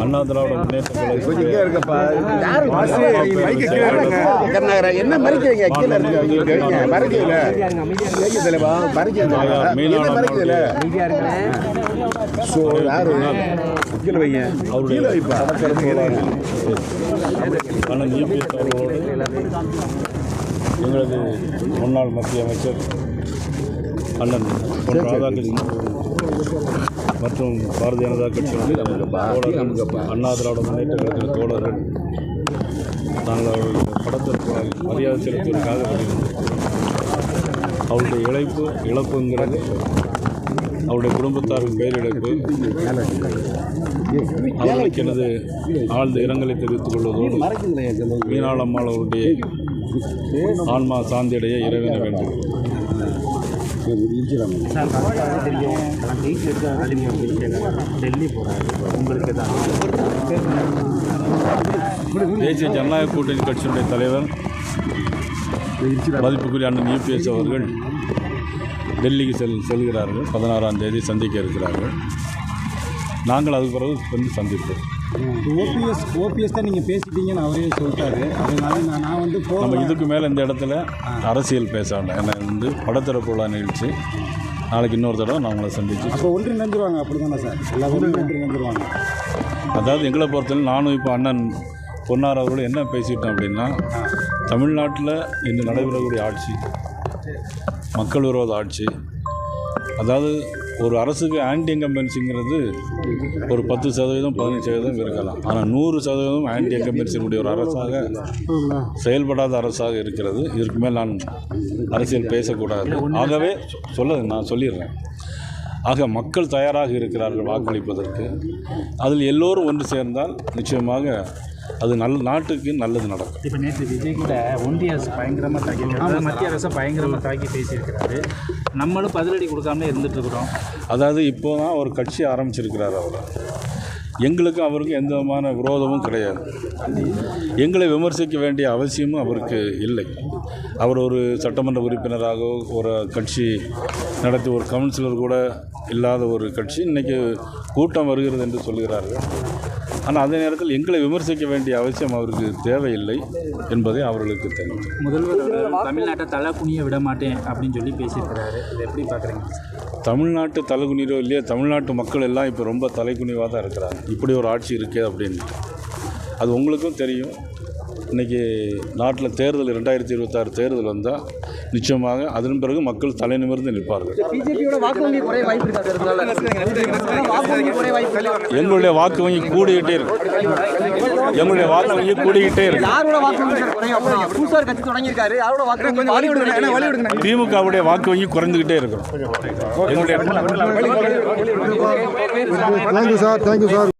அண்ணா திராவிட முன்னேற்ற என்ன மறைக்கிறீங்க கீழே இருக்கு மறைக்கல தலைவா மறைக்கல ஸோ கீழே வைங்க அவருடைய கீழே வைப்பா அண்ணன் எங்களது முன்னாள் மத்திய அமைச்சர் அண்ணன் ராதாகிருஷ்ணன் மற்றும் பாரதிய ஜனதா கட்சியினுடைய அண்ணா திராவிட முன்னேற்ற கழகத்தின் தோழர்கள் நாங்கள் அவருடைய படத்திற்கு மரியாதை செலுத்துவதற்காக அவருடைய இழைப்பு இழப்புங்கிறது அவருடைய குடும்பத்தாரின் பேரிழப்பு அவர்களுக்கு எனது ஆழ்ந்த இரங்கலை தெரிவித்துக் கொள்வதோடு மீனாளம்மாள் அவருடைய ஆன்மா சாந்தியடைய இறைவிட வேண்டும் சார் தெரியும் வீட்டில் இருக்க அப்படின்னு டெல்லி போகிறாரு உங்களுக்கு தான் தேசிய ஜனநாயக கூட்டணி கட்சியினுடைய தலைவர் மதிப்புக்குரிய அண்ணன் யூபிஎஸ் அவர்கள் டெல்லிக்கு செல் செல்கிறார்கள். பதினாறாம் தேதி சந்திக்க இருக்கிறார்கள். நாங்கள் அதுக்கு பிறகு வந்து சந்திப்போம். ஓபிஎஸ் ஓபிஎஸ் தான் நீங்கள் பேசிட்டீங்கன்னு அவரே சொல்லிட்டாரு. அதனால நான் நான் வந்து நம்ம இதுக்கு மேலே இந்த இடத்துல அரசியல் பேச வேண்டாம். ஏன்னா இது வந்து படத்திறப்பு விழா நிகழ்ச்சி. நாளைக்கு இன்னொரு தடவை நான் உங்களை சந்திச்சு அப்போ ஒன்று நினைஞ்சிருவாங்க அப்படி தானே சார்? எல்லா ஒன்று ஒன்று நினைஞ்சிருவாங்க அதாவது எங்களை பொறுத்தவரை நானும் இப்போ அண்ணன் பொன்னார் அவரோடு என்ன பேசிட்டோம் அப்படின்னா தமிழ்நாட்டில் இன்று நடைபெறக்கூடிய ஆட்சி மக்கள் விரோத ஆட்சி. அதாவது ஒரு அரசுக்கு ஆன்டி இன்கம்பன்சிங்கிறது ஒரு பத்து சதவீதம் பதினஞ்சு சதவீதம் இருக்கலாம். ஆனால் நூறு சதவீதம் ஆன்டி இன்கம்பன்சினுடைய ஒரு அரசாக செயல்படாத அரசாக இருக்கிறது. இதுக்கு மேல் நான் அரசியல் பேசக்கூடாது. ஆகவே சொல்ல நான் சொல்லிடுறேன். ஆக மக்கள் தயாராக இருக்கிறார்கள் வாக்களிப்பதற்கு. அதில் எல்லோரும் ஒன்று சேர்ந்தால் நிச்சயமாக அது நல் நாட்டுக்கு நல்லது நடக்கும். இப்போ நேற்று விஜய் கூட ஒன்றிய அரசு பயங்கரமாக தாக்கி மத்திய அரசை பயங்கரமாக தாக்கி பேசியிருக்கிறாரு. நம்மளும் பதிலடி கொடுக்காம இருந்துட்டு இருக்கிறோம் அதாவது இப்போ தான் ஒரு கட்சி ஆரம்பிச்சிருக்கிறார் அவர். எங்களுக்கும் அவருக்கும் எந்த விதமான விரோதமும் கிடையாது. எங்களை விமர்சிக்க வேண்டிய அவசியமும் அவருக்கு இல்லை. அவர் ஒரு சட்டமன்ற உறுப்பினராக ஒரு கட்சி நடத்தி ஒரு கவுன்சிலர் கூட இல்லாத ஒரு கட்சி இன்றைக்கி கூட்டம் வருகிறது என்று சொல்கிறார்கள். ஆனால் அதே நேரத்தில் எங்களை விமர்சிக்க வேண்டிய அவசியம் அவருக்கு தேவையில்லை என்பதை அவர்களுக்கு தெரியும் முதல்வர் தமிழ்நாட்டை தலை குனிய விட மாட்டேன் அப்படின்னு சொல்லி பேசியிருக்கிறாரு. இதை எப்படி பார்க்குறீங்க? தமிழ்நாட்டு தலைகுனிரோ இல்லையா தமிழ்நாட்டு மக்கள் எல்லாம் இப்போ ரொம்ப தலைகுனிவாக தான் இருக்கிறாங்க. இப்படி ஒரு ஆட்சி இருக்கே அப்படின்னு. அது உங்களுக்கும் தெரியும். இன்றைக்கி நாட்டில் தேர்தல் ரெண்டாயிரத்தி இருபத்தாறு தேர்தல் வந்தால் நிச்சயமாக அதன் பிறகு மக்கள் தலை நிமிர்ந்து நிற்பார்கள்? எங்களுடைய வாக்கு வங்கி கூடிக்கிட்டே இருக்கு. எங்களுடைய வாக்கு வங்கி கூடிக்கிட்டே இருக்கு. திமுகவுடைய வாக்கு வங்கி குறைந்துக்கிட்டே இருக்கிறோம் எங்களுடைய தேங்க்யூ சார் தேங்க்யூ சார்